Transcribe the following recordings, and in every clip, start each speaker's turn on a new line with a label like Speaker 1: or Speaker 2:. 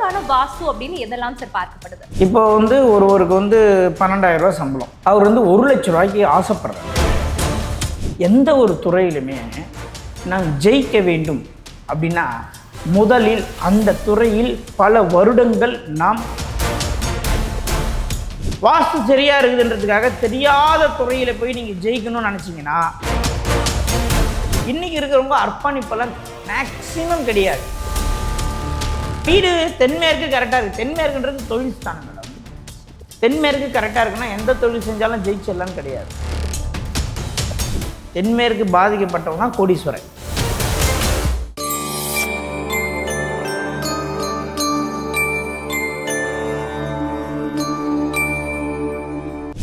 Speaker 1: எதற்கான வாஸ்து அப்படின்னு எதெல்லாம் சார் பார்க்கப்படுது?
Speaker 2: இப்போ வந்து ஒருவருக்கு வந்து பன்னெண்டாயிரம் ரூபாய் சம்பளம். அவர் வந்து ஒரு லட்ச ரூபாய்க்கு ஆசைப்படுறாரு. எந்த ஒரு துறையிலுமே நாம் ஜெயிக்க வேண்டும் அப்படின்னா முதலில் அந்த துறையில் பல வருடங்கள் நாம் வாஸ்து சரியா இருக்குதுன்றதுக்காக தெரியாத துறையில போய் நீங்க ஜெயிக்கணும்னு நினைச்சீங்கன்னா இன்னைக்கு இருக்கிறவங்க அர்ப்பணிப்பெல்லாம் மேக்சிமம் கிடையாது. வீடு தென்மேற்கு கரெக்டாக இருக்குது தென்மேற்குன்றது தொழில் ஸ்தானம் மேடம். தென்மேற்கு கரெக்டாக இருக்குன்னா எந்த தொழில் செஞ்சாலும் ஜெயிச்சிடலாம்னு கிடையாது. தென்மேற்கு பாதிக்கப்பட்டவனா கோடீஸ்வரன்.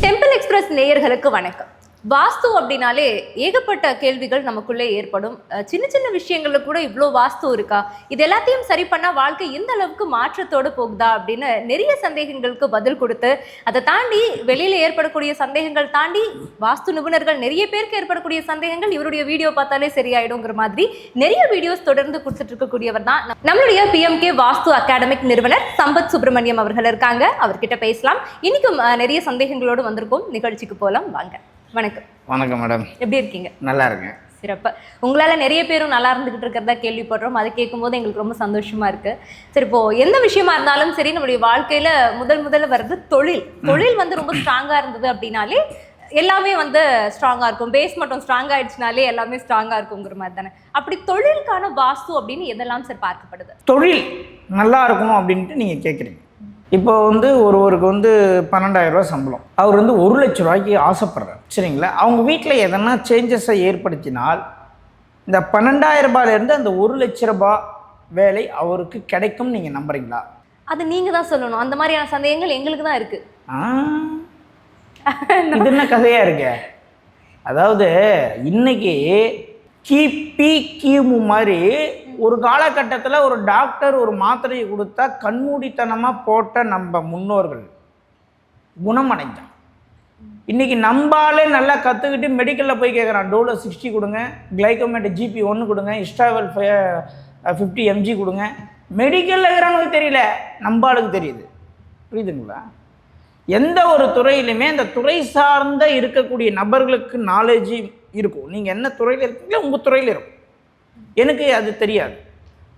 Speaker 1: டெம்பிள் எக்ஸ்பிரஸ் நேயர்களுக்கு வணக்கம். வாஸ்து அப்படின்னாலே ஏகப்பட்ட கேள்விகள் நமக்குள்ளே ஏற்படும். சின்ன சின்ன விஷயங்கள்ல கூட இவ்வளோ வாஸ்து இருக்கா? இது எல்லாத்தையும் சரி பண்ணால் வாழ்க்கை எந்த அளவுக்கு மாற்றத்தோடு போகுதா அப்படின்னு நிறைய சந்தேகங்களுக்கு பதில் கொடுத்து அதை தாண்டி வெளியில் ஏற்படக்கூடிய சந்தேகங்கள் தாண்டி வாஸ்து நிபுணர்கள் நிறைய பேருக்கு ஏற்படக்கூடிய சந்தேகங்கள் இவருடைய வீடியோ பார்த்தாலே சரியாயிடுங்கிற மாதிரி நிறைய வீடியோஸ் தொடர்ந்து கொடுத்துட்டு இருக்கக்கூடியவர் தான் நம்மளுடைய பிஎம்கே வாஸ்து அகாடமிக் நிறுவனர் சம்பத் சுப்பிரமணியம் அவர்கள் இருக்காங்க. அவர்கிட்ட பேசலாம். இன்னைக்கும் நிறைய சந்தேகங்களோடு வந்திருக்கோம். நிகழ்ச்சிக்கு போகலாம் வாங்க. வணக்கம்.
Speaker 2: வணக்கம் மேடம்.
Speaker 1: எப்படி இருக்கீங்க?
Speaker 2: நல்லா இருக்கேன்.
Speaker 1: சிறப்பு. உங்களால நிறைய பேரும் நல்லா இருந்துகிட்டு இருக்கிறதா கேள்விப்படுறோம். அதை கேட்கும்போது எங்களுக்கு ரொம்ப சந்தோஷமா இருக்கு. சரி இப்போ எந்த விஷயமா இருந்தாலும் சரி நம்மளுடைய வாழ்க்கையில முதல் முதல்ல வர்றது தொழில். தொழில் வந்து ரொம்ப ஸ்ட்ராங்கா இருந்தது அப்படின்னாலே எல்லாமே வந்து ஸ்ட்ராங்கா இருக்கும். பேஸ் மட்டும் ஸ்ட்ராங் ஆயிடுச்சுனாலே எல்லாமே ஸ்ட்ராங்கா இருக்குங்கிற மாதிரி தானே. அப்படி தொழிலுக்கான வாஸ்து அப்படின்னு எதெல்லாம் சார் பார்க்கப்படுது?
Speaker 2: தொழில் நல்லா இருக்கணும் அப்படின்ட்டு நீங்கள் கேட்குறீங்க இப்போ வந்து ஒருவருக்கு வந்து பன்னெண்டாயிரம் ரூபாய் சம்பளம். அவர் வந்து ஒரு லட்ச ரூபாய்க்கு ஆசைப்படுறாரு. சரிங்களா? அவங்க வீட்டில் எதனா சேஞ்சஸை ஏற்படுத்தினால் இந்த பன்னெண்டாயிரம் ரூபாயிலேருந்து அந்த ஒரு லட்ச ரூபாய் வேலை அவருக்கு கிடைக்கும் நீங்கள் நம்புறீங்களா?
Speaker 1: அது நீங்க தான் சொல்லணும். அந்த மாதிரியான சந்தேகங்கள் எங்களுக்கு தான் இருக்கு.
Speaker 2: ஆ. இது என்ன கதையா இருக்கு? அதாவது இன்னைக்கு கிபி கிமு மாதிரி ஒரு காலகட்டத்தில் ஒரு டாக்டர் ஒரு மாத்திரையை கொடுத்தா கண்மூடித்தனமாக போட்ட நம்ம முன்னோர்கள் குணமடைஞ்சான் இன்றைக்கி நம்பாலே நல்லா கற்றுக்கிட்டு மெடிக்கலில் போய் கேட்குறான் டோலோ சிக்ஸ்டி கொடுங்க கிளைகோமேட் ஜிபி ஒன்று கொடுங்க இஸ்டாவல் ஃபிஃப்டி எம்ஜி கொடுங்க. மெடிக்கலில் இருக்கிறவனுக்கு தெரியல நம்பாளுக்கு தெரியுது. புரியுதுங்களா? எந்த ஒரு துறையிலுமே அந்த துறை சார்ந்த இருக்கக்கூடிய நபர்களுக்கு நாலேஜ் இருக்கும். நீங்கள் என்ன துறையில் இருக்கீங்களோ உங்கள் துறையில் இருக்கும். எனக்கு அது தெரியாது.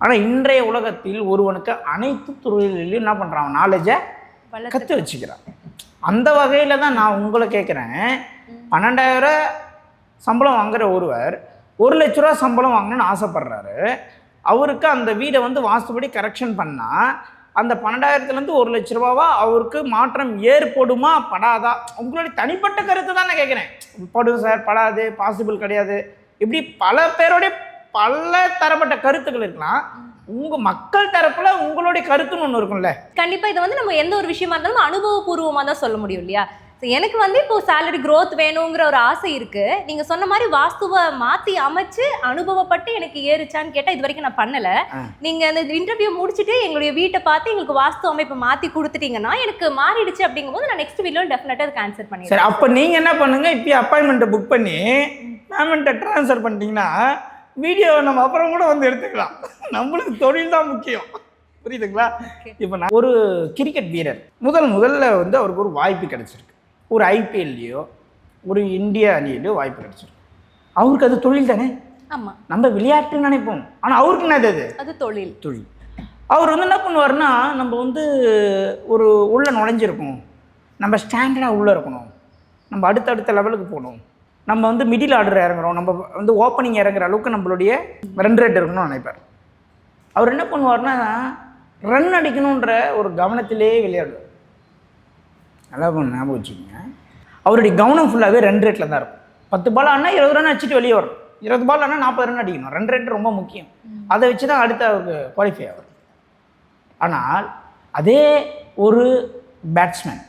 Speaker 2: ஆனால் இன்றைய உலகத்தில் ஒருவனுக்கு அனைத்து துறைகளிலும் என்ன பண்ணுறான் நாலேஜை கற்று வச்சுக்கிறான். அந்த வகையில் தான் நான் உங்களை கேட்குறேன். பன்னெண்டாயிரம் சம்பளம் வாங்குற ஒருவர் ஒரு லட்ச ரூபா சம்பளம் வாங்கணும்னு ஆசைப்படுறாரு. அவருக்கு அந்த வீடை வந்து வாஸ்துபடி கரெக்ஷன் பண்ணால் அந்த பன்னெண்டாயிரத்துலேருந்து ஒரு லட்ச ரூபாவா அவருக்கு மாற்றம் ஏற்படுமா? படாதா? உங்களுடைய தனிப்பட்ட கருத்து தான் நான் கேட்குறேன். படும் சார் படாது பாசிபிள் கிடையாது. இப்படி பல பேருடைய பல தரப்பட்ட கருத்துக்கள் இருக்கலாம். உங்கள் மக்கள் தரப்பில் உங்களுடைய கருத்துன்னு ஒன்று இருக்கும்ல.
Speaker 1: கண்டிப்பா இதை வந்து நம்ம எந்த ஒரு விஷயமா இருந்தாலும் அனுபவபூர்வமா தான் சொல்ல முடியும் இல்லையா? So, எனக்கு வந்து இப்போ சேலரி growth வேணுங்கிற ஒரு ஆசை இருக்கு. நீங்க சொன்ன மாதிரி வாஸ்துவை மாத்தி அமைச்சு அனுபவப்பட்டு எனக்கு ஏறுச்சான்னு கேட்டா இது வரைக்கும் நான் பண்ணல.
Speaker 2: ஆ.
Speaker 1: நீங்க அந்த இன்டர்வியூ முடிச்சுட்டு எங்களுடைய வீட்டை பார்த்து எங்களுக்கு வாஸ்து அமைப்பை மாத்தி கொடுத்துட்டீங்கன்னா எனக்கு மாறிடுச்சு அப்படிங்கும்போது நான் நெக்ஸ்ட் வீடியோ டெஃபினட்டா அதுக்கு ஆன்சர்
Speaker 2: சரி
Speaker 1: பண்ணிடுறேன்
Speaker 2: அப்போ நீங்கள் என்ன பண்ணுங்க? இப்போ அப்பாயின்மெண்ட்டை புக் பண்ணி பேமெண்ட்டை ட்ரான்ஸ்ஃபர் பண்ணிட்டீங்கன்னா வீடியோவை நம்ம அப்புறம் கூட வந்து எடுத்துக்கலாம். நம்மளுக்கு தொழில் தான் முக்கியம். புரியுதுங்களா. இப்போ நான் ஒரு கிரிக்கெட் வீரர். முதல் முதல்ல வந்து அவருக்கு ஒரு வாய்ப்பு கிடைச்சிருக்கு. ஒரு ஐபிஎல்லையோ ஒரு இந்தியா அணியிலையோ வாய்ப்பு கிடைச்சிருக்கு. அவருக்கு அது தொழில் தானே?
Speaker 1: ஆமா.
Speaker 2: நம்ம விளையாட்டுன்னு நினைப்போம். ஆனால் அவருக்கு என்னது அது?
Speaker 1: அது தொழில்.
Speaker 2: தொழில். அவர் வந்து என்ன பண்ணுவார்னா நம்ம வந்து ஒரு உள்ளே நுழைஞ்சிருக்கோம் நம்ம ஸ்டாண்டர்டாக உள்ளே இருக்கணும். நம்ம அடுத்தடுத்த லெவலுக்கு போகணும். நம்ம வந்து மிடில் ஆர்டர் இறங்குறோம். நம்ம வந்து ஓப்பனிங் இறங்குற அளவுக்கு நம்மளுடைய ரன் ரேட் இருக்கணும்னு நினைப்பார். அவர் என்ன பண்ணுவார்னா ரன் அடிக்கணுன்ற ஒரு கவனத்திலே விளையாடுவார். நல்லா ஞாபகம் வச்சுக்கோங்க. அவருடைய கவனம் ஃபுல்லாகவே ரன் ரேட்டில் தான் இருக்கும். பத்து பால் ஆனால் இருபது ரன் அடிச்சுட்டு வெளியே வரும். இருபது பால் ஆனால் நாற்பது ரன் அடிக்கணும். ரன் ரேட் ரொம்ப முக்கியம். அதை வச்சு தான் அடுத்து அவருக்கு குவாலிஃபை ஆகும் ஆனால் அதே ஒரு பேட்ஸ்மேன்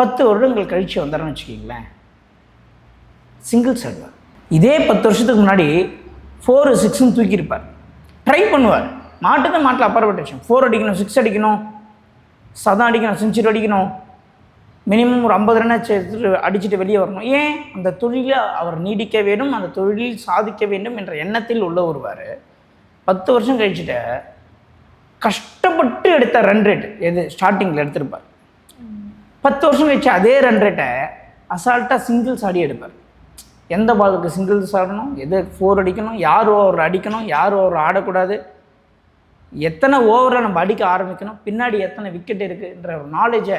Speaker 2: பத்து வருடங்கள் கழித்து வந்தாருன்னு வச்சுக்கிங்களேன். சிங்கிள்ஸ் ஆடுவார் இதே பத்து வருஷத்துக்கு முன்னாடி ஃபோரு சிக்ஸ்னு தூக்கியிருப்பார். ட்ரை பண்ணுவார். மாட்டுக்கு மாட்டில் அப்பாற்பட்ட விஷயம். ஃபோர் அடிக்கணும் சிக்ஸ் அடிக்கணும். சதம் அடிக்கணும் செஞ்சுரி அடிக்கணும். மினிமம் ஒரு ஐம்பது ரன் எடுத்துட்டு அடிச்சுட்டு வெளியே வரணும். ஏன்? அந்த தொழிலில் அவர் நீடிக்க வேண்டும் அந்த தொழிலில் சாதிக்க வேண்டும் என்ற எண்ணத்தில் உள்ள ஒருவர் பத்து வருஷம் கழிச்சுட்டு கஷ்டப்பட்டு எடுத்த ரன் ரேட் எது? ஸ்டார்டிங்கில் எடுத்திருப்பார். பத்து வருஷம் கழிச்சு அதே ரன் ரேட்டை அசால்ட்டாக சிங்கிள்ஸ் ஆடி எடுப்பார். எந்த பாலுக்கு சிங்கிள்ஸ் ஆடணும்? எது ஃபோர் அடிக்கணும்? யார் ஓவர் அடிக்கணும்? யார் ஓவர் ஆடக்கூடாது? எத்தனை ஓவரில் நம்ம அடிக்க ஆரம்பிக்கணும்? பின்னாடி எத்தனை விக்கெட் இருக்குன்ற ஒரு நாலேஜை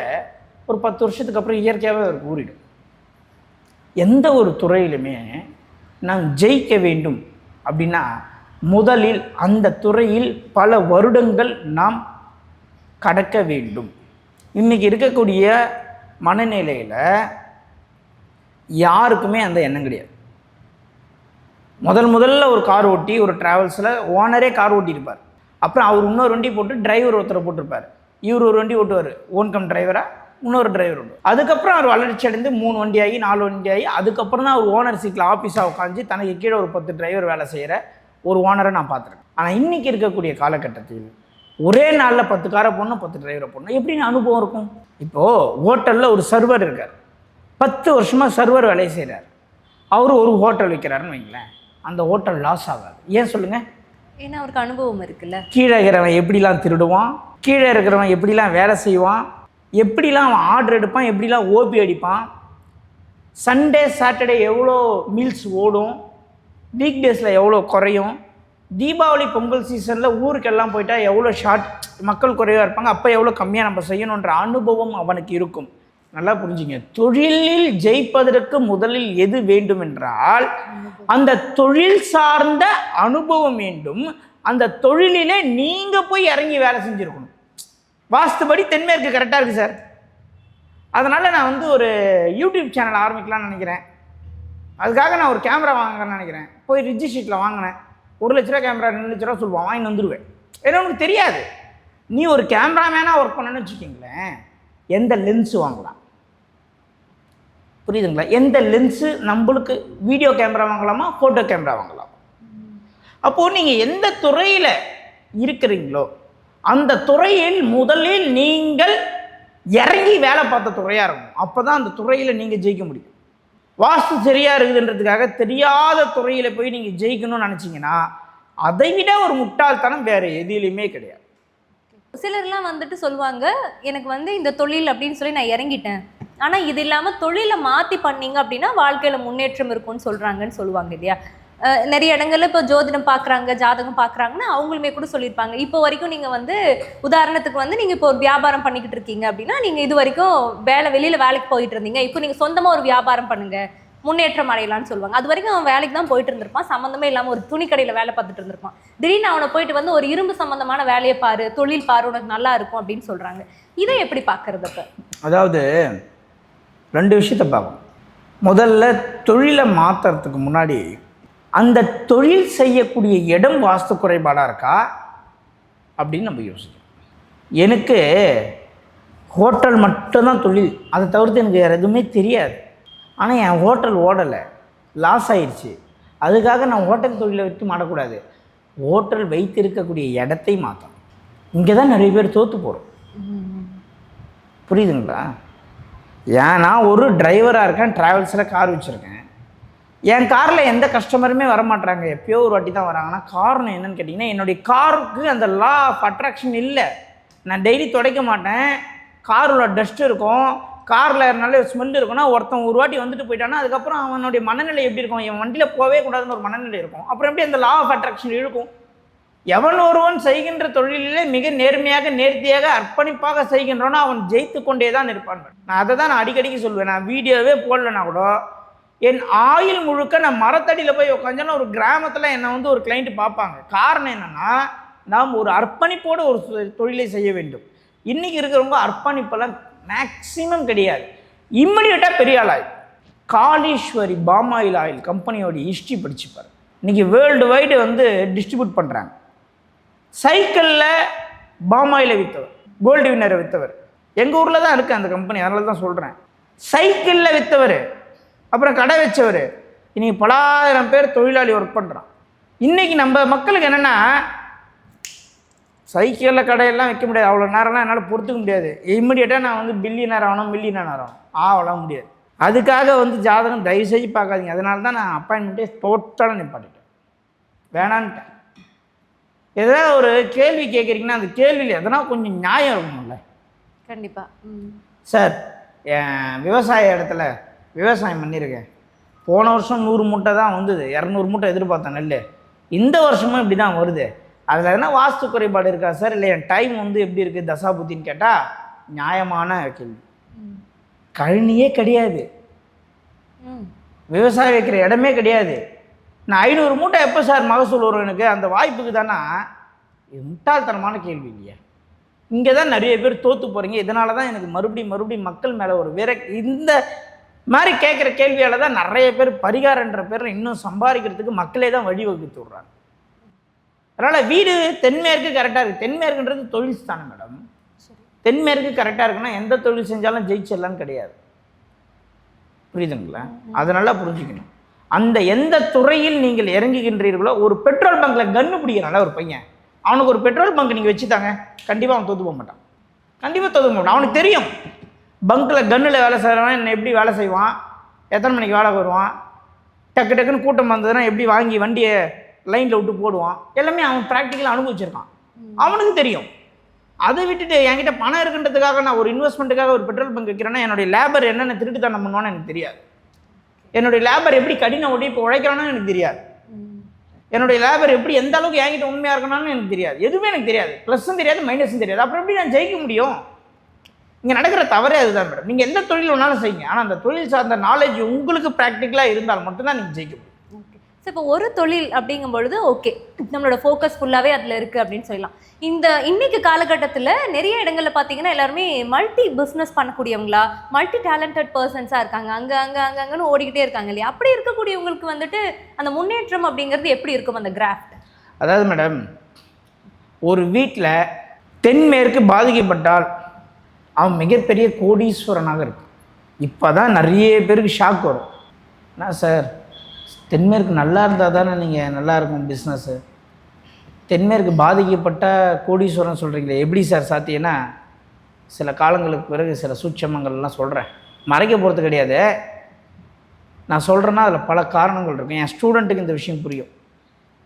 Speaker 2: ஒரு பத்து வருஷத்துக்கு அப்புறம் இயற்கையாகவே அவர் கூறிடும். எந்த ஒரு துறையிலுமே நாம் ஜெயிக்க வேண்டும் அப்படின்னா முதலில் அந்த துறையில் பல வருடங்கள் நாம் கடக்க வேண்டும். இன்றைக்கி இருக்கக்கூடிய மனநிலையில் யாருக்குமே அந்த எண்ணம் கிடையாது. முதல் முதல்ல ஒரு கார் ஓட்டி ஒரு டிராவல்ஸில் ஓனரே கார் ஓட்டியிருப்பார். அப்புறம் அவர் இன்னொரு வண்டி போட்டு டிரைவர் ஒருத்தரை போட்டிருப்பார். இவர் ஒரு வண்டி ஓட்டுவார். ஓன்கம் டிரைவராக இன்னொரு டிரைவர் உண்டு. அதுக்கப்புறம் அவர் வளர்ச்சி அடைந்து மூணு வண்டி ஆகி நாலு வண்டி ஆகி அதுக்கப்புறம் தான் அவர் ஓனர் சீட்டில் ஆஃபீஸாக உட்காந்து தனக்கு கீழே ஒரு பத்து டிரைவர் வேலை செய்கிற ஒரு ஓனரை நான் பார்த்துருக்கேன். ஆனால் இன்றைக்கி இருக்கக்கூடிய காலகட்டத்தில் ஒரே நாளில் பத்து காரை போடணும் பத்து டிரைவரை போடணும் எப்படின்னு அனுபவம் இருக்கும்? இப்போது ஹோட்டலில் ஒரு சர்வர் இருக்கார். பத்து வருஷமாக சர்வர் வேலையை செய்கிறார் அவர் ஒரு ஹோட்டல் வைக்கிறாருன்னு வைங்களேன். அந்த ஹோட்டல் லாஸ் ஆகாது. ஏன் சொல்லுங்கள்
Speaker 1: ஏன்னா அவருக்கு அனுபவம் இருக்குல்ல.
Speaker 2: கீழே இருக்கிறவன் எப்படிலாம் திருடுவான்? கீழே இருக்கிறவன் எப்படிலாம் வேலை செய்வான்? எப்படிலாம் அவன் ஆர்டர் எடுப்பான் எப்படிலாம் ஓபி அடிப்பான்? சண்டே சாட்டர்டே எவ்வளோ மீல்ஸ் ஓடும்? வீக் டேஸில் எவ்வளோ குறையும்? தீபாவளி பொங்கல் சீசனில் ஊருக்கெல்லாம் போயிட்டா எவ்வளோ ஷார்ட் மக்கள் குறைவாக இருப்பாங்க அப்போ எவ்வளோ கம்மியாக நம்ம செய்யணுன்ற அனுபவம் அவனுக்கு இருக்கும். நல்லா புரிஞ்சுங்க. தொழிலில் ஜெயிப்பதற்கு முதலில் எது வேண்டும் என்றால் அந்த தொழில் சார்ந்த அனுபவம் வேண்டும். அந்த தொழிலிலே நீங்கள் போய் இறங்கி வேலை செஞ்சுருக்கணும். வாஸ்துபடி தென்மேற்கு கரெக்டாக இருக்குது சார் அதனால் நான் வந்து ஒரு யூடியூப் சேனல் ஆரம்பிக்கலாம்னு நினைக்கிறேன். அதுக்காக நான் ஒரு கேமரா வாங்குறேன்னு நினைக்கிறேன். போய் ரிஜி ஷீட்டில் வாங்கினேன். ஒரு லட்ச ரூபா கேமரா ரெண்டு லட்ச ரூபா சொல்லுவான் வாங்கி வந்துடுவேன் ஏன்னா உனக்கு தெரியாது. நீ ஒரு கேமராமேனாக ஒர்க் பண்ணணும்னு வச்சுக்கிங்களேன் எந்த லென்ஸு வாங்கலாம்? புரியுதுங்களா? எந்த லென்ஸு நம்மளுக்கு வீடியோ கேமரா வாங்கலாமா ஃபோட்டோ கேமரா வாங்கலாமா? அப்போது நீங்கள் எந்த துறையில் இருக்கிறீங்களோ அந்த துறையில் முதலில் நீங்கள் இறங்கி வேலை பார்த்த துறையாக இருக்கும் அப்போ தான் அந்த துறையில் நீங்கள் ஜெயிக்க முடியும். வாஸ்து சரியாக இருக்குதுன்றதுக்காக தெரியாத துறையில் போய் நீங்கள் ஜெயிக்கணும்னு நினச்சிங்கன்னா அதை விட ஒரு முட்டாள்தனம் வேறு எதிலையுமே கிடையாது.
Speaker 1: சிலர்லாம் வந்துட்டு சொல்லுவாங்க எனக்கு வந்து இந்த தொழில் அப்படின்னு சொல்லி நான் இறங்கிட்டேன். ஆனால் இது இல்லாமல் தொழிலை மாற்றி பண்ணீங்க அப்படின்னா வாழ்க்கையில் முன்னேற்றம் இருக்கும்னு சொல்கிறாங்கன்னு சொல்லுவாங்க இல்லையா? நிறைய இடங்கள்ல இப்போ ஜோதிடம் பார்க்குறாங்க ஜாதகம் பார்க்கறாங்கன்னா அவங்களுமே கூட சொல்லியிருப்பாங்க. இப்போ வரைக்கும் நீங்க வந்து உதாரணத்துக்கு வந்து நீங்க இப்போ ஒரு வியாபாரம் பண்ணிக்கிட்டு இருக்கீங்க அப்படின்னா நீங்க இது வரைக்கும் வேலை வெளியில வேலைக்கு போயிட்டு இருந்தீங்க. இப்போ நீங்க சொந்தமா ஒரு வியாபாரம் பண்ணுங்க முன்னேற்றம் அடையலாம்னு சொல்லுவாங்க. அது வரைக்கும் அவன் வேலைக்கு தான் போயிட்டு இருந்திருப்பான். சம்மந்தமே இல்லாம ஒரு துணி கடையில வேலை பார்த்துட்டு இருந்திருப்பான். திடீர்னு அவனை போயிட்டு வந்து ஒரு இரும்பு சம்பந்தமான வேலையை பாரு தொழில் பாரு உனக்கு நல்லா இருக்கும் அப்படின்னு சொல்றாங்க. இதை எப்படி பாக்குறது அப்ப?
Speaker 2: அதாவது ரெண்டு விஷயத்தை பார்க்கணும் முதல்ல தொழிலை மாற்றுறதுக்கு முன்னாடி அந்த தொழில் செய்யக்கூடிய இடம் வாஸ்து குறைபாடாக இருக்கா? அப்படின்னு நம்ம யோசிக்கணும். எனக்கு ஹோட்டல் மட்டும்தான் தொழில். அதை தவிர்த்து எனக்கு வேறு எதுவுமே தெரியாது. ஆனால் என் ஹோட்டல் ஓடலை. லாஸ் ஆயிடுச்சு அதுக்காக நான் ஹோட்டல் தொழிலை விட்டு மாடக்கூடாது ஹோட்டல் வைத்திருக்கக்கூடிய இடத்தை மாற்றணும் இங்கே தான் நிறைய பேர் தோற்று போகிறோம் புரியுதுங்களா? ஏன் நான் ஒரு டிரைவராக இருக்கேன் ட்ராவல்ஸில் கார் வச்சுருக்கேன். என் காரில் எந்த கஸ்டமருமே வரமாட்றாங்க. எப்பயோ ஒரு வாட்டி தான் வராங்கன்னா காரணம் என்னன்னு கேட்டிங்கன்னா என்னுடைய காருக்கு அந்த லா ஆஃப் அட்ராக்ஷன் இல்லை. நான் டெய்லி துடைக்க மாட்டேன். காரோட டஸ்ட் இருக்கும். காரில் நல்ல ஸ்மெல் இருக்கும்னா ஒருத்தன் ஒரு வாட்டி வந்துட்டு போயிட்டானா அதுக்கப்புறம் அவனுடைய மனநிலை எப்படி இருக்கும்? என் வண்டியில் போகவே கூடாதுன்னு ஒரு மனநிலை இருக்கும். அப்புறம் எப்படி அந்த லா ஆஃப் அட்ராக்ஷன் இழுக்கும்? எவன் ஒருவன் செய்கின்ற தொழிலிலே மிக நேர்மையாக நேர்த்தியாக அர்ப்பணிப்பாக செய்கின்றோன்னா அவன் ஜெயித்து கொண்டே தான் இருப்பான். நான் அதை தான் நான் அடிக்கடிக்கு சொல்லுவேன் நான் வீடியோவே போடலன்னா கூட என் ஆயில் முழுக்க நான் மரத்தடியில் போய் உட்காந்தாலும் ஒரு கிராமத்தில் என்னை வந்து ஒரு கிளைண்ட்டு பார்ப்பாங்க. காரணம் என்னென்னா நாம் ஒரு அர்ப்பணிப்போடு ஒரு தொ- தொழிலை செய்ய வேண்டும். இன்றைக்கி இருக்கிறவங்க அர்ப்பணிப்பெல்லாம் மேக்ஸிமம் கிடையாது. இம்மிடியட்டாக பெரிய ஆளாய் காளீஸ்வரி பாமாயில் ஆயில் கம்பெனியோட ஹிஸ்ட்ரி படிச்சுப்பார் இன்றைக்கி வேர்ல்டு வைடு வந்து டிஸ்ட்ரிபியூட் பண்ணுறாங்க சைக்கிளில் பாமாயிலை விற்றவர் கோல்டு வின்னரை விற்றவர் எங்கள் ஊரில் தான் இருக்குது அந்த கம்பெனி அதனால தான் சொல்கிறேன் சைக்கிளில் விற்றவர் அப்புறம் கடை வச்சவர். இன்னைக்கு பலாயிரம் பேர் தொழிலாளி ஒர்க் பண்ணுறான் இன்றைக்கி நம்ம மக்களுக்கு என்னென்னா சைக்கிளில் கடையெல்லாம் வைக்க முடியாது. அவ்வளோ நேரம்லாம் என்னால் பொறுத்துக்க முடியாது. இம்மிடியட்டாக நான் வந்து பில்லியனர் ஆகணும் மில்லியனர் ஆகணும். ஆகலாம் முடியாது. அதுக்காக வந்து ஜாதகம் தயவு செஞ்சு பார்க்காதீங்க. அதனால தான் நான் அப்பாயின்மெண்ட்டே டோட்டலாக நிப்பாட்டிட்டேன். வேணான்ட்டேன். ஏதாவது ஒரு கேள்வி கேட்குறீங்கன்னா அந்த கேள்வியில் எதனா கொஞ்சம் நியாயம் இருக்கணும்ல
Speaker 1: கண்டிப்பா. ம்.
Speaker 2: சார் என் விவசாய இடத்துல விவசாயம் பண்ணியிருக்கேன் போன வருஷம் நூறு மூட்டை தான் வந்தது. இரநூறு மூட்டை எதிர்பார்த்தேன் நெல் இந்த வருஷமும் இப்படி தான் வருது. அதில் எதனா வாஸ்து குறைபாடு இருக்கா சார்? இல்லை என் டைம் வந்து எப்படி இருக்குது தசாபுத்தின்னு கேட்டால் நியாயமான கேள்வி. கழனியே கிடையாது. விவசாயம் வைக்கிற இடமே கிடையாது. நான் ஐநூறு மூட்டை எப்போ சார் மகசூல் வரும் எனக்கு? அந்த வாய்ப்புக்கு தானா? இது முட்டாள்தனமான கேள்வி இல்லையா? இங்கே தான் நிறைய பேர் தோற்று போகிறீங்க இதனால தான் எனக்கு மறுபடியும் மறுபடியும் மக்கள் மேலே ஒரு விர இந்த மாதிரி கேட்குற கேள்வியால் தான் நிறைய பேர் பரிகாரன்ற பேரில் இன்னும் சம்பாதிக்கிறதுக்கு மக்களே தான் வழிவகுத்து விட்றாங்க. அதனால் வீடு தென்மேற்கு கரெக்டாக இருக்குது தென்மேற்குன்றது தொழில் ஸ்தானம் மேடம். தென்மேற்கு கரெக்டாக இருக்குன்னா எந்த தொழில் செஞ்சாலும் ஜெயிச்சிடலான்னு கிடையாது. புரியுதுங்களா? அதை நல்லா புரிஞ்சுக்கணும். அந்த எந்த துறையில் நீங்கள் இறங்குகின்றீர்களோ ஒரு பெட்ரோல் பங்க்கில் கன்று பிடிக்கிறான்ல ஒரு பையன். அவனுக்கு ஒரு பெட்ரோல் பங்க் நீங்கள் வச்சுட்டாங்க கண்டிப்பாக அவன் தோத்து போக மாட்டான். கண்டிப்பாக தோத்து போக மாட்டான். அவனுக்கு தெரியும். பங்க்கில் கன்னில் வேலை செய்கிறவன் என்ன எப்படி வேலை செய்வான்? எத்தனை மணிக்கு வேலை வருவான்? டக்கு டக்குன்னு கூட்டம் வந்ததுன்னா எப்படி வாங்கி வண்டியை லைனில் விட்டு போடுவான்? எல்லாமே அவன் ப்ராக்டிக்கலாக அனுபவிச்சிருக்கான். அவனுக்கு தெரியும். அதை விட்டுட்டு என்கிட்ட பணம் இருக்குன்றதுக்காக நான் ஒரு இன்வெஸ்ட்மெண்ட்டுக்காக ஒரு பெட்ரோல் பங்க் வைக்கிறேன்னா என்னுடைய லேபர் என்னென்ன திருட்டுத்தனம் பண்ணுவான்னு எனக்கு தெரியாது. என்னுடைய லேபர் எப்படி கடின உழைப்பு உழைக்கிறான்னு எனக்கு தெரியாது. என்னுடைய லேபர் எப்படி எந்த அளவுக்கு என்கிட்ட உண்மையாக இருக்கணும்னு எனக்கு தெரியாது. எதுவுமே எனக்கு தெரியாது. ப்ளஸ்ஸும் தெரியாது மைனஸும் தெரியாது. அப்புறம் எப்படி நான் ஜெயிக்க முடியும்? இங்கே நடக்கிற தவறே அதுதான் மேடம் நீங்கள் எந்த தொழில் வேணாலும் செய்யுங்க. ஆனால் அந்த தொழில் சார்ந்த நாலேஜ் உங்களுக்கு ப்ராக்டிக்கலாக இருந்தால் மட்டும்தான் நீங்கள் ஜெயிக்க முடியும்.
Speaker 1: ஓகே ஸோ இப்போ ஒரு தொழில் அப்படிங்கும் பொழுது ஓகே நம்மளோட ஃபோக்கஸ் ஃபுல்லாகவே அதில் இருக்குது அப்படின்னு சொல்லலாம். இந்த இன்னைக்கு காலகட்டத்தில் நிறைய இடங்கள்ல பார்த்தீங்கன்னா எல்லாருமே மல்டி பிஸ்னஸ் பண்ணக்கூடியவங்களா மல்டி டேலண்டட் பர்சன்ஸாக இருக்காங்க. அங்கே அங்கே அங்கே அங்கன்னு ஓடிக்கிட்டே இருக்காங்க இல்லையா? அப்படி இருக்கக்கூடியவங்களுக்கு வந்துட்டு அந்த முன்னேற்றம் அப்படிங்கிறது எப்படி இருக்கும் அந்த கிராஃப்ட்
Speaker 2: அதாவது மேடம் ஒரு வீட்டில் தென்மேற்கு பாதிக்கப்பட்டால் அவன் மிகப்பெரிய கோடீஸ்வரனாக இருக்கும் இப்போ தான் நிறைய பேருக்கு ஷாக் வரும். என்ன சார் தென்மேற்கு நல்லா இருந்தால் தானே நீங்கள் நல்லா இருக்கும் பிஸ்னஸ்ஸு தென்மேற்கு பாதிக்கப்பட்ட கோடீஸ்வரன் சொல்கிறீங்களே எப்படி சார் சாத்தியன்னா சில காலங்களுக்கு பிறகு சில சூட்சமங்கள்லாம் சொல்கிறேன் மறைக்க போகிறது கிடையாது. நான் சொல்கிறேன்னா அதில் பல காரணங்கள் இருக்கும். என் ஸ்டூடெண்ட்டுக்கு இந்த விஷயம் புரியும்.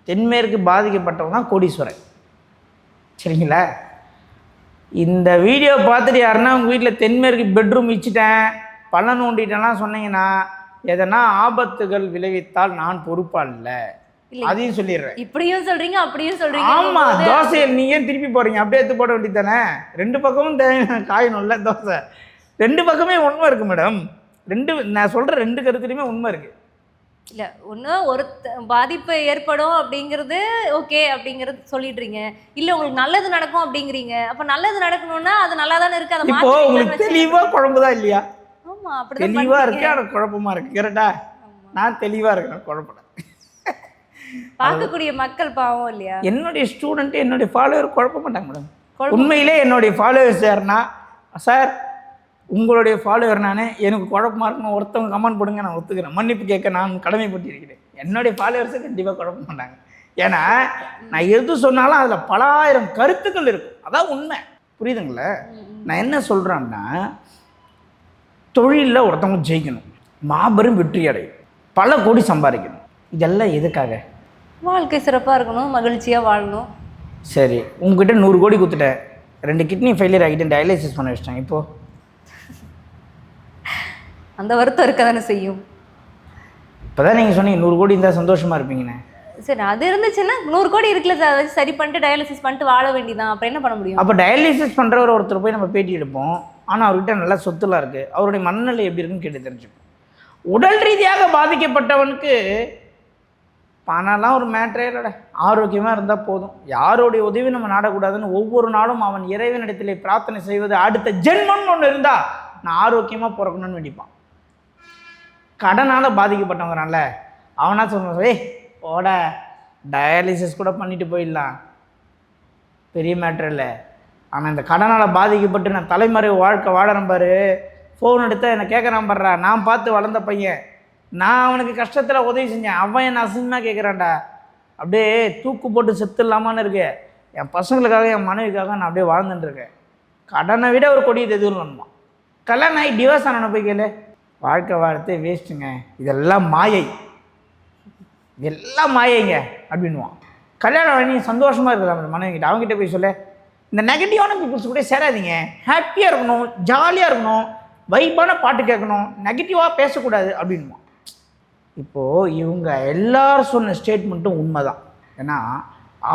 Speaker 2: தென்மேற்கு பாதிக்கப்பட்டவங்க தான் கோடீஸ்வரன். சரிங்களா? இந்த வீடியோ பார்த்துட்டு யாருன்னா உங்கள் வீட்டில் தென்மேற்கு பெட்ரூம் வச்சுட்டேன் பள்ளம் நோண்டிட்டேன்லாம் சொன்னீங்கன்னா எதனா ஆபத்துகள் விளைவித்தால் நான் பொறுப்பா இல்லை அதையும் சொல்லிடுறேன்.
Speaker 1: இப்படியும் சொல்றீங்க அப்படியும் சொல்றீங்க.
Speaker 2: ஆமா நீங்க ஏன் திருப்பி போறீங்க அப்படியே எடுத்து போட வேண்டியதானே ரெண்டு பக்கமும் காயணும்ல தோசை. ரெண்டு பக்கமே உண்மை இருக்கு மேடம் ரெண்டு நான் சொல்ற ரெண்டு கருத்துலையுமே உண்மை இருக்கு.
Speaker 1: இல்ல ஒண்ணு ஒரு பாதிப்பு ஏற்படும் அப்படிங்கிறது ஓகே அப்படிங்கிறது சொல்லிடுறீங்க. இல்ல உங்களுக்கு நல்லது நடக்கும் அப்படிங்கிறீங்க. அப்ப நல்லது நடக்கணும்னா அது நல்லா தானே இருக்கு அதை
Speaker 2: இப்போ உங்களுக்கு
Speaker 1: வைக்கலாம்னு
Speaker 2: தெளிவா குழம்புதா இல்லையா?
Speaker 1: வச்சு- ஆமா அப்படிதான்
Speaker 2: தெளிவா
Speaker 1: பண்றீங்க.
Speaker 2: இருக்கு ஆனால் குழப்பமா இருக்கு. கரெக்டா நான் தெளிவா இருக்கேன் குழப்பம்.
Speaker 1: பார்க்கக்கூடிய மக்கள் பாவம் இல்லையா?
Speaker 2: என்னுடைய ஸ்டூடெண்ட் என்னுடைய ஃபாலோவர் குழப்ப மாட்டாங்க மேடம் உண்மையிலே என்னுடைய ஃபாலோவர்ஸ் யாருன்னா சார் உங்களுடைய ஃபாலோவர் நான் எனக்கு குழப்பமா இருக்கணும் ஒருத்தவங்க கமெண்ட் போடுங்க நான் ஒத்துக்கிறேன். மன்னிப்பு கேட்க நான் கடமைப்பட்டிருக்கிறேன். என்னுடைய ஃபாலோவர்ஸை கண்டிப்பாக குழப்ப மாட்டாங்க. ஏன்னா நான் எது சொன்னாலும் அதில் பல ஆயிரம் கருத்துக்கள் இருக்கும். அதான் உண்மை. புரியுதுங்களா? நான் என்ன சொல்கிறேன்னா தொழிலில் ஒருத்தவங்க ஜெயிக்கணும். மாபெரும் வெற்றி அடையும் பல கோடி சம்பாதிக்கணும். இதெல்லாம் எதுக்காக?
Speaker 1: வாழ்க்கை சிறப்பா இருக்கணும் மகிழ்ச்சியா வாழணும்.
Speaker 2: சரி உங்ககிட்ட நூறு கோடி கொடுத்துட்டேன். ரெண்டு கிட்னி ஃபெயிலியர் ஆகிட்டு டயாலிசிஸ் பண்ண வச்சிட்டேன் இப்போ?
Speaker 1: அந்த வருத்தம் இருக்க தானே செய்யும்?
Speaker 2: இப்போ தான் நீங்கள் சொன்னீங்க நூறு கோடி இருந்தால் சந்தோஷமாக இருப்பீங்கண்ணே
Speaker 1: சரி அது இருந்துச்சுன்னா நூறு கோடி இருக்குல்ல சார் அதை சரி பண்ணிட்டு டயாலிசிஸ் பண்ணிட்டு வாழ வேண்டியதான் அப்புறம் என்ன பண்ண முடியும்?
Speaker 2: அப்போ டயாலிசிஸ் பண்ணுறவர் ஒருத்தர் போய் நம்ம பேட்டி எடுப்போம். ஆனால் அவர்கிட்ட நல்ல சொத்துலாம் இருக்குது அவருடைய மனநிலை எப்படி இருக்குன்னு கேட்டு தெரிஞ்சுப்போம். உடல் ரீதியாக பாதிக்கப்பட்டவனுக்கு பணம்லாம் ஒரு மேட்டரே இல்லைடா. ஆரோக்கியமாக இருந்தால் போதும். யாருடைய உதவி நம்ம நாடக்கூடாதுன்னு ஒவ்வொரு நாளும் அவன் இறைவனிடத்திலே பிரார்த்தனை செய்வது அடுத்த ஜென்மம்னு ஒன்று இருந்தால் நான் ஆரோக்கியமாக பிறக்கணும்னு வேண்டிப்பான். கடனால் பாதிக்கப்பட்டவங்கிறான்ல அவனா சொல்லுவான் ஏய் ஓட டயாலிசிஸ் கூட பண்ணிட்டு போயிடலாம். பெரிய மேட்ரு இல்லை. ஆனால் இந்த கடனால் பாதிக்கப்பட்டு நான் தலைமறை வாழ்க்கை வாழறேன் பாரு. ஃபோன் எடுத்தால் என்னை கேட்குறான் பாடுறா நான் பார்த்து வளர்ந்த பையன். நான் அவனுக்கு கஷ்டத்தில் உதவி செஞ்சேன். அவன் என்ன அசிங்கமாக கேட்குறான்டா அப்படியே தூக்கு போட்டு செத்து இல்லாமான்னு இருக்கு என் பசங்களுக்காக என் மனைவிக்காக நான் அப்படியே வாழ்ந்துட்டு இருக்கேன். கடனை விட ஒரு கொடியது எதுவும் இல்லைம்மா கல்யாணம் ஆகி டிவோர்ஸ் ஆனவனை போய் கேளு. வாழ்க்கை வாழ்த்து வேஸ்ட்டுங்க. இதெல்லாம் மாயை. இதெல்லாம் மாயைங்க அப்படின்வான் கல்யாணம் பண்ணி சந்தோஷமாக இருக்கலாம் அந்த மனைவிக்கிட்ட. அவங்ககிட்ட போய் சொல்ல இந்த நெகட்டிவான பீப்புள்ஸ் கூட சேராதீங்க. ஹாப்பியாக இருக்கணும் ஜாலியாக இருக்கணும் வைப்பான பாட்டு கேட்கணும் நெகட்டிவாக பேசக்கூடாது அப்படின்வான் இப்போது இவங்க எல்லாரும் சொன்ன ஸ்டேட்மெண்ட்டும் உண்மைதான். ஏன்னா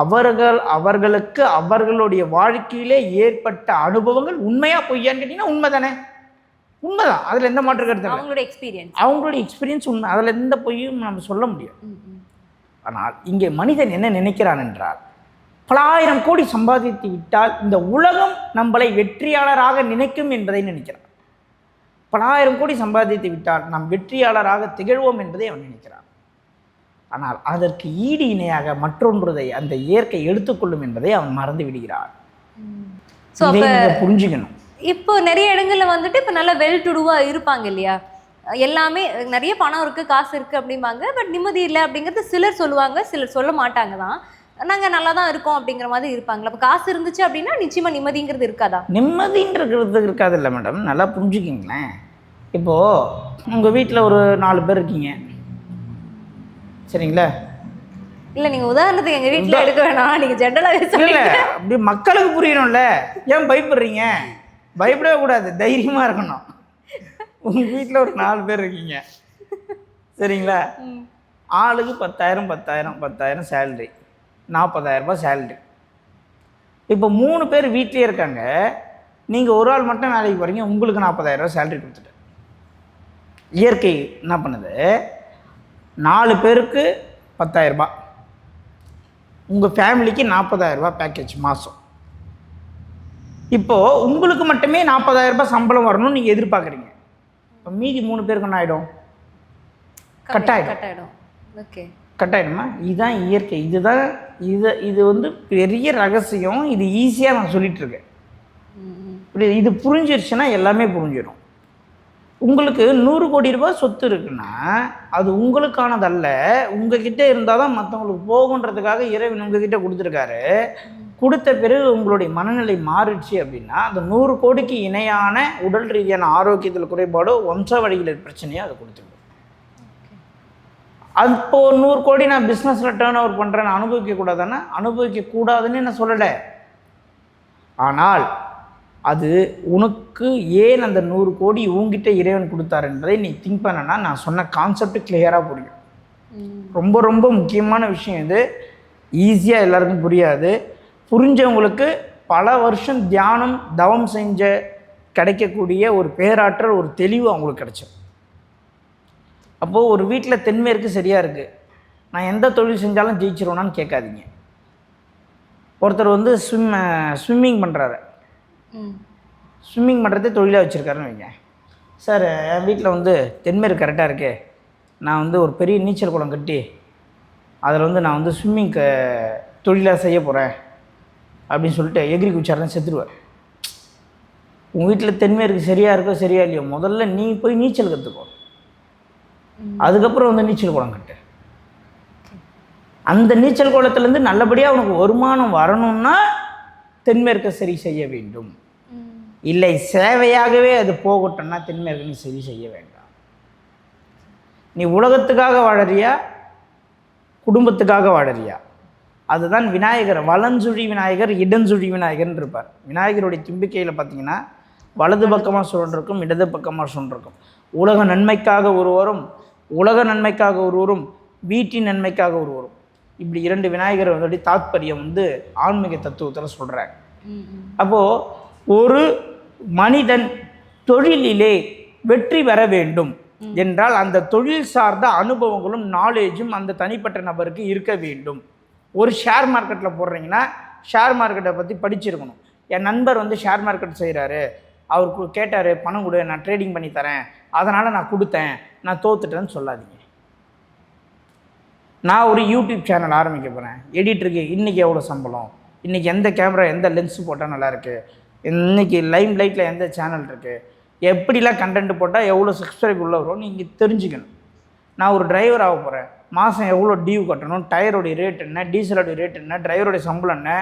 Speaker 2: அவர்கள் அவர்களுக்கு அவர்களுடைய வாழ்க்கையிலே ஏற்பட்ட அனுபவங்கள் உண்மையாக பொய்யான்னு கேட்டிங்கன்னா உண்மை தானே உண்மைதான். அதில் எந்த மாற்று கருத்து இல்லை.
Speaker 1: அவங்களோட எக்ஸ்பீரியன்ஸ்
Speaker 2: அவங்களுடைய எக்ஸ்பீரியன்ஸ் உண்மை. அதில் எந்த பொய்யும் நம்ம சொல்ல முடியும் ஆனால் இங்கே மனிதன் என்ன நினைக்கிறான் என்றால் பல ஆயிரம் கோடி சம்பாதித்து விட்டால் இந்த உலகம் நம்மளை வெற்றியாளராக நினைக்கும் என்பதை நினைக்கிறான். பல ஆயிரம் கோடி சம்பாதித்து விட்டால் நாம் வெற்றியாளராக திகழ்வோம் என்பதை அவன் நினைக்கிறான். ஆனால் அதற்கு ஈடு இணையாக மற்றொன்றுதை அந்த இயற்கை எடுத்துக்கொள்ளும் என்பதை அவன் மறந்து விடுகிறான். புரிஞ்சுக்கணும்.
Speaker 1: இப்போ நிறைய இடங்கள்ல வந்துட்டு இப்போ நல்லா வெல் டுடுவா இருப்பாங்க இல்லையா? எல்லாமே நிறைய பணம் இருக்கு காசு இருக்கு அப்படிம்பாங்க. பட் நிம்மதி இல்லை அப்படிங்கிறது சிலர் சொல்லுவாங்க சிலர் சொல்ல மாட்டாங்க தான். நாங்க நல்லா தான் இருக்கோம் அப்படிங்கிற மாதிரி இருப்பாங்களா அப்போ காசு இருந்துச்சு அப்படின்னா நிச்சயமா நிம்மதிங்கிறது இருக்காதா?
Speaker 2: நிம்மதின்றது இருக்காது இல்லை மேடம் நல்லா புரிஞ்சுக்கிங்களேன். இப்போது உங்கள் வீட்டில் ஒரு நாலு பேர் இருக்கீங்க. சரிங்களா?
Speaker 1: இல்ல நீங்க உதாரணத்துக்கு எங்க வீட்ல எடுக்க வேணாம். நீங்க ஜென்ரலாவே
Speaker 2: இல்லை அப்படி மக்களுக்கு புரியணும்ல. ஏன் பயப்படுறீங்க? பயப்படவே கூடாது தைரியமாக இருக்கணும். உங்கள் வீட்டில் ஒரு நாலு பேர் இருக்கீங்க. சரிங்களா? ஆளுக்கு பத்தாயிரம் பத்தாயிரம் பத்தாயிரம் சேலரி நாற்பதாயிரம் ரூபாய் சேலரி இப்போ மூணு பேர் வீட்லேயே இருக்காங்க. நீங்கள் ஒரு ஆள் மட்டும் வேலைக்கு போகிறீங்க உங்களுக்கு நாற்பதாயிரம் ரூபாய் சேலரி கொடுத்துட்டு. இயற்கை என்ன பண்ணுது? நாலு பேருக்கு பத்தாயிரம் ரூபாய். உங்கள் ஃபேமிலிக்கு நாற்பதாயிரம் ரூபாய் பேக்கேஜ் மாதம் இப்போது உங்களுக்கு மட்டுமே நாற்பதாயிரம் ரூபாய் சம்பளம் வரணும்னு நீங்கள் எதிர்பார்க்குறீங்க. இப்போ மீதி மூணு பேருக்கு என்ன ஆகிடும் கட்டாயிடும்.
Speaker 1: கட்டாயிடும். ஓகே
Speaker 2: கட்டாயிடுமா? இதுதான் இயற்கை. இதுதான் இது இது வந்து பெரிய ரகசியம். இது ஈஸியாக நான் சொல்லிட்டு இருக்கேன். இப்படி இது புரிஞ்சிருச்சுன்னா எல்லாமே புரிஞ்சிடும் உங்களுக்கு நூறு கோடி ரூபாய் சொத்து இருக்குன்னா அது உங்களுக்கானதல்ல. உங்ககிட்ட இருந்தால் தான் மற்றவங்களுக்கு போகுன்றதுக்காக இறைவன் உங்ககிட்ட கொடுத்துருக்காரு. கொடுத்த பிறகு உங்களுடைய மனநிலை மாறிடுச்சு அப்படின்னா அந்த நூறு கோடிக்கு இணையான உடல் ரீதியான ஆரோக்கியத்தில் குறைபாடோ வம்ச வழிகளில் பிரச்சனையோ அதை கொடுத்துருக்கும் அது இப்போ நூறு கோடி நான் பிஸ்னஸில் டேர்ன் ஓவர் பண்ணுறேன்னு அனுபவிக்க கூடாதானே? அனுபவிக்க கூடாதுன்னு நான் சொல்லலை. ஆனால் அது உனக்கு ஏன் அந்த நூறு கோடி உங்ககிட்ட இறைவன் கொடுத்தார் என்பதை நீ திங்க் பண்ணனா நான் சொன்ன கான்செப்ட் கிளியராக புரியும். ரொம்ப ரொம்ப முக்கியமான விஷயம் இது. ஈஸியாக எல்லாருக்கும் புரியாது. புரிஞ்சவங்களுக்கு பல வருஷம் தியானம் தவம் செஞ்ச கிடைக்கக்கூடிய ஒரு பேராற்றல் ஒரு தெளிவு அவங்களுக்கு கிடைச்சிடும் அப்போது ஒரு வீட்டில் தென்மேற்கு சரியாக இருக்குது நான் எந்த தொழில் செஞ்சாலும் ஜெயிச்சிருவேனான்னு கேட்காதீங்க. ஒருத்தர் வந்து ஸ்விம் ஸ்விம்மிங் பண்ணுறாரு ஸ்விம்மிங் பண்ணுறதே தொழிலாக வச்சுருக்காருன்னு வைங்க. சார் என் வீட்டில் வந்து தென்மேற்கு கரெக்டாக இருக்கே. நான் வந்து ஒரு பெரிய நீச்சல் குளம் கட்டி அதில் வந்து நான் வந்து ஸ்விம்மிங் தொழிலாக செய்ய போகிறேன் அப்படின்னு சொல்லிட்டு எகிரி குச்சாரெலாம் செத்துருவார் உங்கள் வீட்டில் தென்மேற்கு சரியாக இருக்கோ சரியா இல்லையோ முதல்ல நீ போய் நீச்சல் கற்றுக்கோ அதுக்கப்புறம் வந்து நீச்சல் குளம் கட்டு. அந்த நீச்சல் குளத்துலேருந்து நல்லபடியாக உனக்கு வருமானம் வரணும்னா தென்மேற்கை சரி செய்ய வேண்டும். இல்லை சேவையாகவே அது போகட்டும்னா தென்மேற்கு நீ சரி செய்ய வேண்டாம். நீ உலகத்துக்காக வாழறியா? குடும்பத்துக்காக வாழறியா? அதுதான் விநாயகர் வலஞ்சுழி விநாயகர் இடஞ்சுழி விநாயகர்னு இருப்பார். விநாயகருடைய தும்பிக்கையில் பார்த்தீங்கன்னா வலது பக்கமாக சுழன்றிருக்கும் இடது பக்கமாக சுழன்றிருக்கும் உலக நன்மைக்காக ஒருவரும் உலக நன்மைக்காக ஒருவரும் வீட்டின் நன்மைக்காக ஒருவரும். இப்படி இரண்டு விநாயகர் வந்து தாத்பரியம் வந்து ஆன்மீக தத்துவத்தில் சொல்கிறாங்க அப்போது ஒரு மனிதன் தொழிலிலே வெற்றி பெற வேண்டும் என்றால் அந்த தொழில் சார்ந்த அனுபவங்களும் நாலேஜும் அந்த தனிப்பட்ட நபருக்கு இருக்க வேண்டும். ஒரு ஷேர் மார்க்கெட்டில் போடுறீங்கன்னா ஷேர் மார்க்கெட்டை பற்றி படிச்சிருக்கணும். என் நண்பர் வந்து ஷேர் மார்க்கெட் செய்கிறாரு அவருக்கு கேட்டார் பணம் கொடு நான் ட்ரேடிங் பண்ணி தரேன். அதனால் நான் கொடுத்தேன். நான் தோத்துட்டேன்னு சொல்லாதீங்க. நான் ஒரு யூடியூப் சேனல் ஆரம்பிக்க போகிறேன் எடிட்டருக்கு இன்றைக்கி எவ்வளோ சம்பளம்? இன்றைக்கி எந்த கேமரா எந்த லென்ஸ் போட்டால் நல்லாயிருக்கு இன்றைக்கி லைம் லைட்டில் எந்த சேனல் இருக்குது எப்படிலாம் கண்டென்ட் போட்டால் எவ்வளோ சப்ஸ்கிரைப் உள்ள வரும் நீங்கள் தெரிஞ்சுக்கணும். நான் ஒரு டிரைவர் ஆக போகிறேன் மாதம் எவ்வளோ டியூ கட்டணும்? டயருடைய ரேட் என்ன? டீசலோடைய ரேட் என்ன? டிரைவருடைய சம்பளம் என்ன?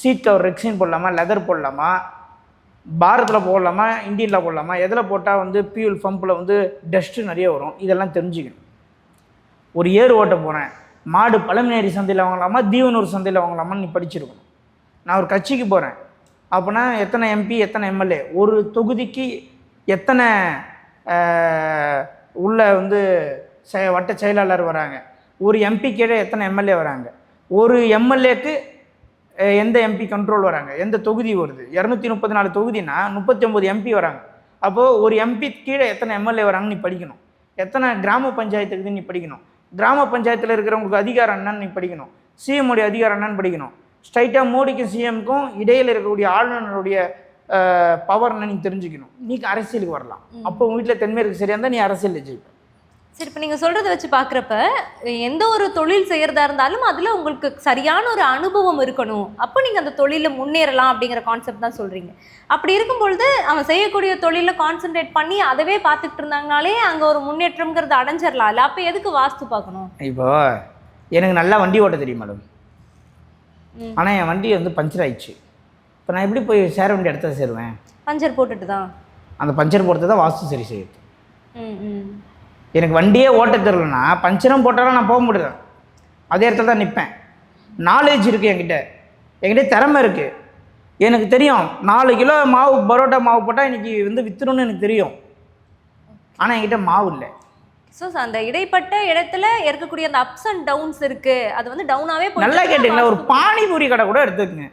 Speaker 2: சீட் கவர் ரெக்ஸின் போடலாமா? லெதர் போடலாமா? பாரத்தில் போடலாமா? இந்தியனில் போடலாமா? எதில் போட்டால் வந்து பியூல் பம்பில் வந்து டஸ்ட்டு நிறைய வரும்? இதெல்லாம் தெரிஞ்சுக்கணும். ஒரு ஏர் ஓட்ட போகிறேன் மாடு பழமினேரி சந்தையில் வாங்கலாமா? தீவனூர் சந்தையில் வாங்கலாமான்னு நீ படிச்சிருக்கணும். நான் ஒரு கட்சிக்கு போகிறேன் அப்போனா எத்தனை எம்பி எத்தனை எம்எல்ஏ ஒரு தொகுதிக்கு எத்தனை உள்ள வந்து செ வட்ட செயலாளர் வராங்க? ஒரு எம்பி கீழே எத்தனை எம்எல்ஏ வராங்க? ஒரு எம்எல்ஏக்கு எந்த எம்பி கண்ட்ரோல் வராங்க? எந்த தொகுதி வருது? இரநூத்தி முப்பத்தி நாலு தொகுதினா முப்பத்தி ஒம்பது எம்பி வராங்க. அப்போது ஒரு எம்பி கீழே எத்தனை எம்எல்ஏ வராங்கன்னு நீ படிக்கணும். எத்தனை கிராம பஞ்சாயத்துக்குன்னு நீ படிக்கணும். கிராம பஞ்சாயத்தில் இருக்கிறவங்களுக்கு அதிகாரம் என்னன்னு நீ படிக்கணும். சிஎம் அதிகாரம் என்னன்னு படிக்கணும். ஸ்ட்ரைட்டாக மோடிக்கும் சிஎம்க்கும் இடையில் இருக்கக்கூடிய ஆளுநருடைய பவர் நீ தெரிஞ்சுக்கணும். நீ அரசியலுக்கு வரலாம். அப்போ உங்கள் வீட்டில் தென்மேற்கு சரியாக இருந்தால் நீ அரசியலில் ஜெயிப்ப.
Speaker 1: சரி இப்போ நீங்கள் சொல்கிறத வச்சு பார்க்குறப்ப எந்த ஒரு தொழில் செய்கிறதா இருந்தாலும் அதில் உங்களுக்கு சரியான ஒரு அனுபவம் இருக்கணும். அப்போ நீங்கள் அந்த தொழிலில் முன்னேறலாம் அப்படிங்கிற கான்செப்ட் தான் சொல்கிறீங்க அப்படி இருக்கும் பொழுது அவன் செய்யக்கூடிய தொழிலில் கான்சென்ட்ரேட் பண்ணி அதவே பார்த்துக்கிட்டு இருந்தாங்கனாலே அங்கே ஒரு முன்னேற்றம்ங்கிறது அடைஞ்சிடலாம் இல்லை அப்போ எதுக்கு வாஸ்து பார்க்கணும்?
Speaker 2: இப்போ எனக்கு நல்லா வண்டி ஓட்ட தெரியும் மேடம். ஆனால் என் வண்டி வந்து பஞ்சர் ஆயிடுச்சு. இப்போ நான் எப்படி போய் சேர வேண்டிய இடத்துல சேருவேன்?
Speaker 1: பஞ்சர் போட்டுட்டு தான்.
Speaker 2: அந்த பஞ்சர் போடுறது தான் வாஸ்து சரி செய்யுது எனக்கு வண்டியே ஓட்ட தெரிலனா பஞ்சரும் போட்டாலும் நான் போக முடியல. அதே இடத்துல தான் நிற்பேன் நாலேஜ் இருக்குது என்கிட்ட. என்கிட்ட திறமை இருக்குது எனக்கு தெரியும் நாலு கிலோ மாவு பரோட்டா மாவு போட்டால் இன்றைக்கி வந்து விற்றுணும்னு எனக்கு தெரியும். ஆனால் என்கிட்ட மாவு இல்லை.
Speaker 1: ஸோ அந்த இடைப்பட்ட இடத்துல இருக்கக்கூடிய அந்த அப்ஸ் அண்ட் டவுன்ஸ் இருக்கு. அது வந்து டவுனாவே
Speaker 2: நல்லா கேட்டிங்களா? ஒரு பானிபூரி கடை கூட எடுத்துக்கங்க.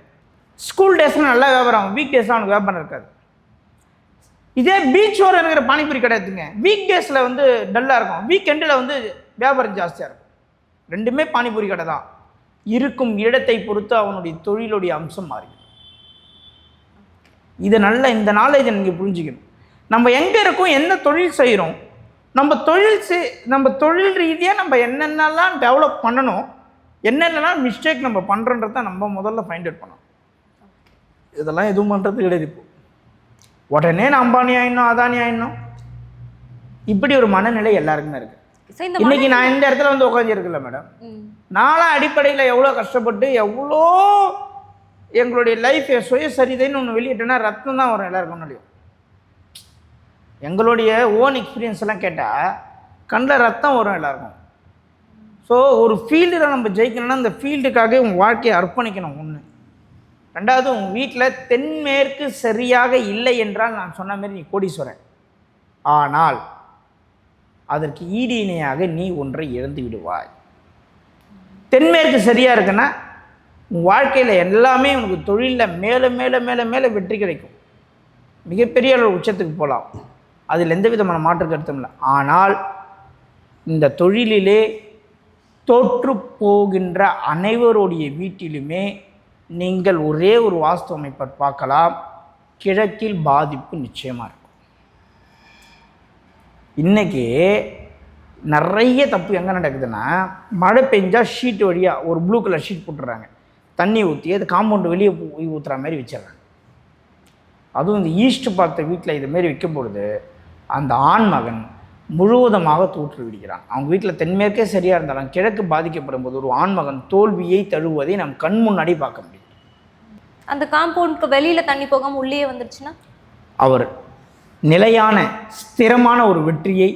Speaker 2: ஸ்கூல் டேஸில் நல்லா வியாபாரம் வீக் டேஸ்லாம் அவனுக்கு வியாபாரம் இருக்காது. இதே பீச் ஓரம் இருக்கிற பானிபூரி கடை எடுத்துங்க வீக் டேஸில் வந்து டல்லாக இருக்கும். வீக்கெண்டில் வந்து வியாபாரம் ஜாஸ்தியாக இருக்கும். ரெண்டுமே பானிபூரி கடை தான். இருக்கும் இடத்தை பொறுத்து அவனுடைய தொழிலுடைய அம்சம் மாறி இதை நல்ல இந்த நாலேஜை நீங்கள் புரிஞ்சுக்கணும். நம்ம எங்கே இருக்கோம் என்ன தொழில் செய்கிறோம் நம்ம தொழில் செய் நம்ம தொழில் ரீதியாக நம்ம என்னென்னலாம் டெவலப் பண்ணணும் என்னென்னலாம் மிஸ்டேக் நம்ம பண்ணுறன்றத நம்ம முதல்ல ஃபைண்ட் அவுட் பண்ணணும். இதெல்லாம் எதுவும் பண்ணுறது கிடையாது இப்போ. உடனே நான் அம்பானி ஆயிடணும் அதானி ஆயிடணும். இப்படி ஒரு மனநிலை எல்லாருக்குமே இருக்குது இன்னைக்கு நான் இந்த இடத்துல வந்து உட்காந்துருக்கல மேடம். நானும் அடிப்படையில் எவ்வளோ கஷ்டப்பட்டு எவ்வளோ எங்களுடைய லைஃப் சுயசரிதைன்னு ஒன்று வெளியிட்டேன்னா ரத்தம் தான் வரும் எல்லாருக்கும் முன்னாடியும். எங்களுடைய ஓன் எக்ஸ்பீரியன்ஸ் எல்லாம் கேட்டால் கண்ணில் ரத்தம் வரும் எல்லாருக்கும். ஸோ ஒரு ஃபீல்டில் நம்ம ஜெயிக்கணும்னா அந்த ஃபீல்டுக்காக உன் வாழ்க்கையை அர்ப்பணிக்கணும் ஒன்று ரெண்டாவது உன் வீட்டில் தென்மேற்கு சரியாக இல்லை என்றால் நான் சொன்ன மாதிரி நீ கோடீஸ்வரன். ஆனால் அதற்கு ஈடு இணையாக நீ ஒன்றை இழந்து விடுவாய். தென்மேற்கு சரியாக இருக்குன்னா உன் வாழ்க்கையில் எல்லாமே உனக்கு தொழிலில் மேலே மேலே மேலே மேலே வெற்றி கிடைக்கும். மிகப்பெரிய அளவு உச்சத்துக்கு போகலாம் அதில் எந்த விதமான மாற்று கருத்தும் இல்லை. ஆனால் இந்த தொழிலிலே தோற்று போகின்ற அனைவருடைய வீட்டிலுமே நீங்கள் ஒரே ஒரு வாஸ்து அமைப்பை பார்க்கலாம். கிழக்கில் பாதிப்பு நிச்சயமாக இருக்கும். இன்றைக்கி நிறைய தப்பு எங்கே நடக்குதுன்னா மழை பெஞ்சால் ஷீட் வழியாக ஒரு ப்ளூ கலர் ஷீட் போட்டுறாங்க. தண்ணி ஊற்றி அது காம்பவுண்டு வெளியே ஊற்றுற மாதிரி வச்சிடுறாங்க. அதுவும் இந்த ஈஸ்ட் பார்த்த வீட்டில் இதுமாரி வைக்கும் பொழுது அந்த ஆண்மகன் முழுவதுமாக தூற்று விடுகிறான். அவங்க வீட்டில் தென்மேற்கே சரியாக இருந்தாலும் கிழக்கு பாதிக்கப்படும் போது ஒரு ஆண்மகன் தோல்வியை தழுவதை நம் கண் முன்னாடி பார்க்க முடியும்.
Speaker 1: அந்த காம்பவுண்ட்க்கு வெளியில தண்ணி போகாம உள்ளே வந்துருச்சுன்னா?
Speaker 2: அவர் நிலையான ஸ்திரமான ஒரு வெற்றியை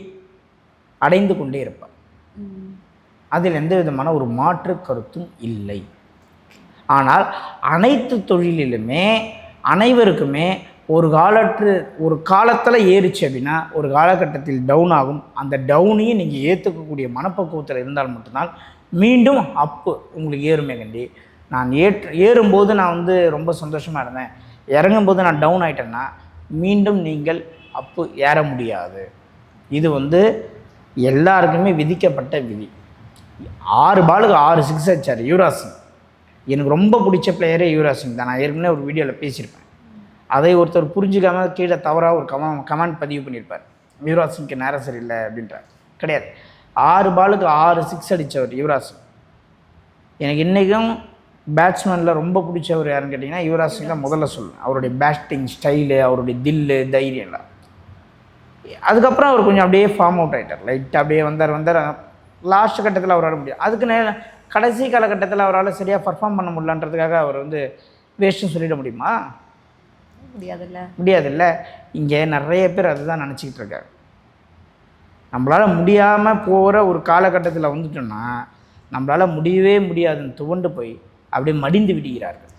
Speaker 2: அடைந்து கொண்டே இருப்பார். அதில் எந்த விதமான ஒரு மாற்று கருத்தும் இல்லை. ஆனால் அனைத்து தொழிலிலுமே அனைவருக்குமே ஒரு காலற்று ஒரு காலத்தில் ஏறிச்சு அப்படின்னா ஒரு காலகட்டத்தில் டவுன் ஆகும். அந்த டவுனையும் நீங்கள் ஏற்றுக்கக்கூடிய மனப்பக்குவத்தில் இருந்தால் மட்டும்தான் மீண்டும் அப்பு உங்களுக்கு ஏறுமே கண்டி. நான் ஏற்று ஏறும்போது நான் வந்து ரொம்ப சந்தோஷமாக இருந்தேன். இறங்கும்போது நான் டவுன் ஆகிட்டேன்னா மீண்டும் நீங்கள் அப்பு ஏற முடியாது. இது வந்து எல்லாருக்குமே விதிக்கப்பட்ட விதி. ஆறு பாலுக்கு ஆறு சிக்ஸ் அடிச்சார் யுவராஜ் சிங். எனக்கு ரொம்ப பிடிச்ச பிளேயரே யுவராஜ் சிங் தான். நான் ஏற்கனவே ஒரு வீடியோவில் பேசியிருப்பேன். அதை ஒருத்தர் புரிஞ்சுக்காம கீழே தவறாக ஒரு கமா கமெண்ட் பதிவு பண்ணியிருப்பார். யுவராஜ் சிங்க்கு நேரம் சரியில்லை அப்படின்றார். கிடையாது. ஆறு பாலுக்கு ஆறு சிக்ஸ் அடித்தவர் யுவராஜ் சிங். எனக்கு இன்றைக்கும் பேட்ஸ்மேனில் ரொம்ப பிடிச்சவர் யாருன்னு கேட்டிங்கன்னா யுவராஜ் சிங் தான் முதல்ல சொல்லுவேன் அவருடைய பேட்டிங் ஸ்டைலு அவருடைய தில்லு தைரியம் எல்லாம் அதுக்கப்புறம் அவர் கொஞ்சம் அப்படியே ஃபார்ம் அவுட் ஆகிட்டார் லைட்டாக அப்படியே வந்தார் வந்தார். லாஸ்ட் கட்டத்தில் அவரால் முடியும். அதுக்கு நே கடைசி காலகட்டத்தில் அவரால் சரியாக பர்ஃபார்ம் பண்ண முடியலன்றதுக்காக அவர் வந்து வேஸ்ட்டுன்னு சொல்லிட முடியுமா?
Speaker 1: முடியாதுல்ல?
Speaker 2: முடியாதுல்ல. இங்கே நிறைய பேர் அதுதான் நினச்சிக்கிட்டு இருக்காங்க. நம்மளால் முடியாமல் போகிற ஒரு காலகட்டத்தில் வந்துட்டோம்னா நம்மளால் முடியவே முடியாதுன்னு துவண்டு போய் அப்படியே மடிந்து விடுகிறார்கள்.